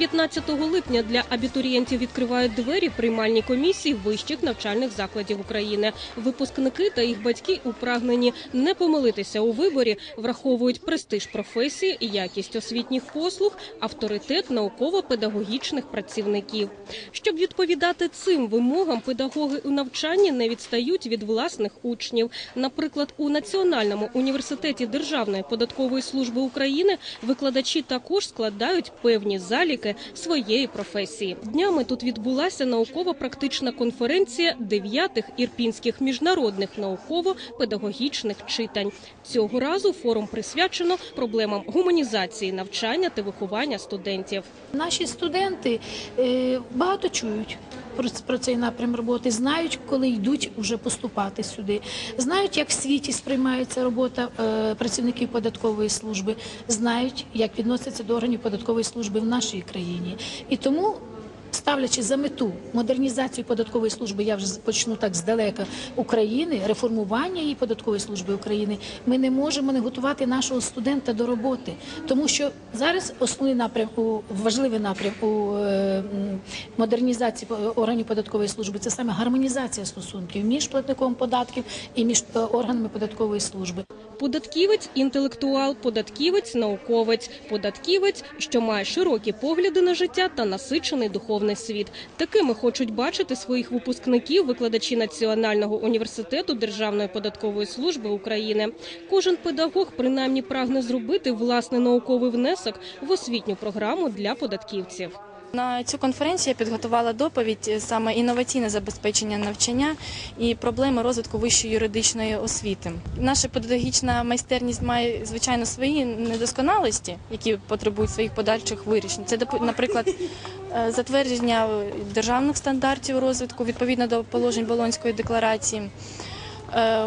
15 липня для абітурієнтів відкривають двері приймальні комісії вищих навчальних закладів України. Випускники та їх батьки у прагненні не помилитися у виборі враховують престиж професії, якість освітніх послуг, авторитет науково-педагогічних працівників. Щоб відповідати цим вимогам, педагоги у навчанні не відстають від власних учнів. Наприклад, у Національному університеті Державної податкової служби України викладачі також складають певні заліки своєї професії. Днями тут відбулася науково-практична конференція дев'ятих ірпінських міжнародних науково-педагогічних читань. Цього разу форум присвячено проблемам гуманізації навчання та виховання студентів. Наші студенти е, багато чують про, цей напрям роботи, знають, коли йдуть вже поступати сюди, знають, як в світі сприймається робота е, працівників податкової служби, знають, як відносяться до органів податкової служби в нашій країні. І тому. Ставлячи за мету модернізацію податкової служби, я вже почну так здалека України, реформування її податкової служби України, ми не можемо не готувати нашого студента до роботи, тому що зараз основний напрям у важливий напрям у е, модернізації органів податкової служби це саме гармонізація стосунків між платником податків і між е, органами податкової служби. Податківець, інтелектуал, податківець, науковець, податківець, що має широкі погляди на життя та насичений духовний світ. Такими хочуть бачити своїх випускників викладачі Національного університету Державної податкової служби України. Кожен педагог принаймні прагне зробити власний науковий внесок в освітню програму для податківців. На цю конференцію я підготувала доповідь саме інноваційне забезпечення навчання і проблеми розвитку вищої юридичної освіти. Наша педагогічна майстерність має звичайно свої недосконалості, які потребують своїх подальших вирішень. Це наприклад е, затвердження державних стандартів розвитку відповідно до положень Болонської декларації. Е,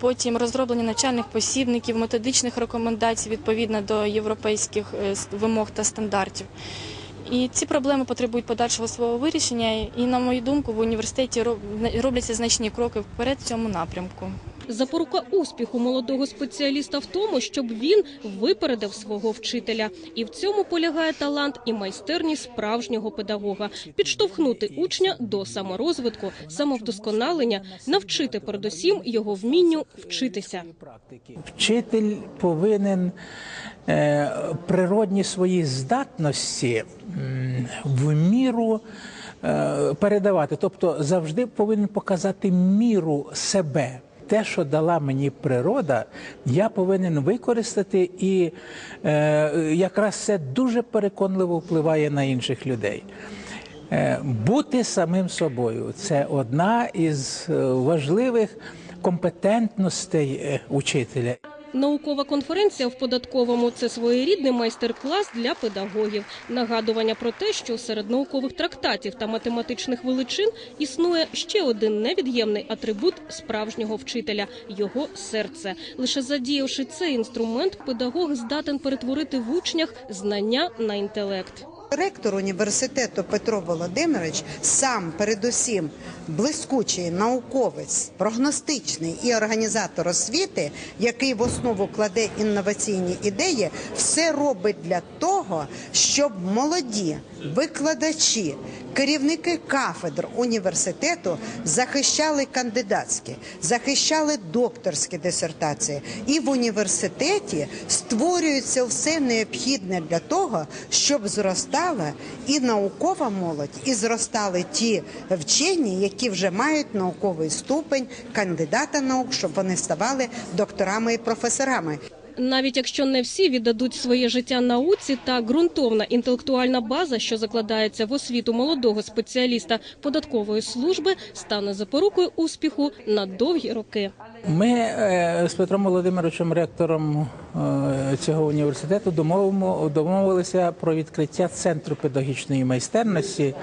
Потім розроблення навчальних посібників, методичних рекомендацій відповідно до європейських е, вимог та стандартів. І ці проблеми потребують подальшого свого вирішення. І на мою думку, в університеті робляться значні кроки вперед в цьому напрямку. Запорука успіху молодого спеціаліста в тому, щоб він випередив свого вчителя, і в цьому полягає талант і майстерність справжнього педагога підштовхнути учня до саморозвитку, самовдосконалення, навчити передусім його вмінню вчитися. Вчитель повинен е, природні свої здатності в міру е, передавати, тобто завжди повинен показати міру себе. Те, що дала мені природа, я повинен використати, і е, якраз це дуже переконливо впливає на інших людей. Е, Бути самим собою це одна із е, важливих компетентностей е, учителя. Наукова конференція в податковому це своєрідний майстер-клас для педагогів. Нагадування про те, що серед наукових трактатів та математичних величин існує ще один невід'ємний атрибут справжнього вчителя його серце. Лише задіявши цей інструмент, педагог здатен перетворити в учнях знання на інтелект. Ректор університету Петро Володимирович сам передусім блискучий науковець, прогностичний і організатор освіти, який в основу кладе інноваційні ідеї, все робить для того, щоб молоді викладачі, керівники кафедр університету захищали кандидатські, захищали докторські дисертації. І в університеті створюється все необхідне для того, щоб зростала і наукова молодь, і зростали ті вчені, які вже мають науковий ступень кандидата наук, щоб вони ставали докторами і професорами. Навіть якщо не всі віддадуть своє життя науці, та ґрунтовна інтелектуальна база, що закладається в освіту молодого спеціаліста податкової служби, стане запорукою успіху на довгі роки. Ми е, з Петром Володимировичем, ректором е, цього університету, домовилися про відкриття центру педагогічної майстерності.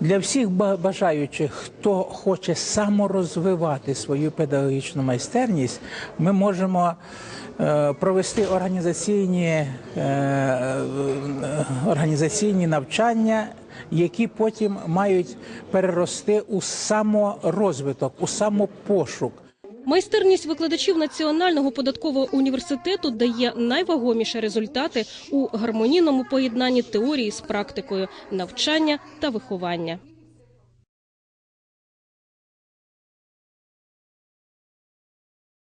Для всіх ба- бажаючих, хто хоче саморозвивати свою педагогічну майстерність, ми можемо провести організаційні, е, е, організаційні навчання, які потім мають перерости у саморозвиток, у самопошук. Майстерність викладачів Національного податкового університету дає найвагоміші результати у гармонійному поєднанні теорії з практикою, навчання та виховання.